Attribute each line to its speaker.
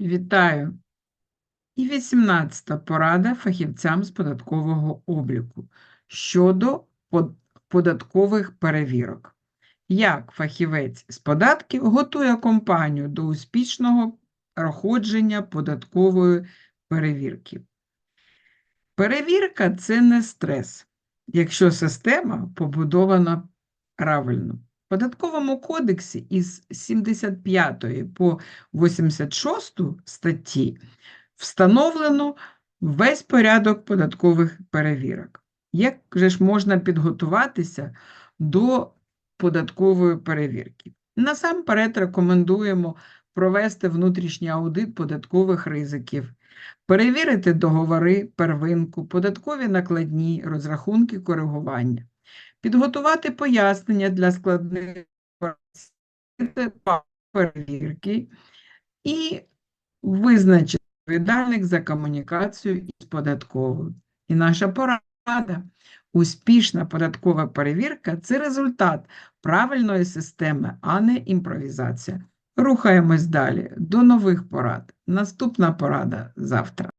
Speaker 1: Вітаю! І 18 порада фахівцям з податкового обліку щодо податкових перевірок. Як фахівець з податків готує компанію до успішного проходження податкової перевірки? Перевірка – це не стрес, якщо система побудована правильно. Податковому кодексі із 75 по 86 статті встановлено весь порядок податкових перевірок. Як же ж можна підготуватися до податкової перевірки? Насамперед рекомендуємо провести внутрішній аудит податкових ризиків, перевірити договори, первинку, податкові накладні, розрахунки коригування, підготувати пояснення для складних перевірки і визначити відповідальних за комунікацію із податковою. І наша порада – успішна податкова перевірка – це результат правильної системи, а не імпровізація. Рухаємось далі. До нових порад. Наступна порада завтра.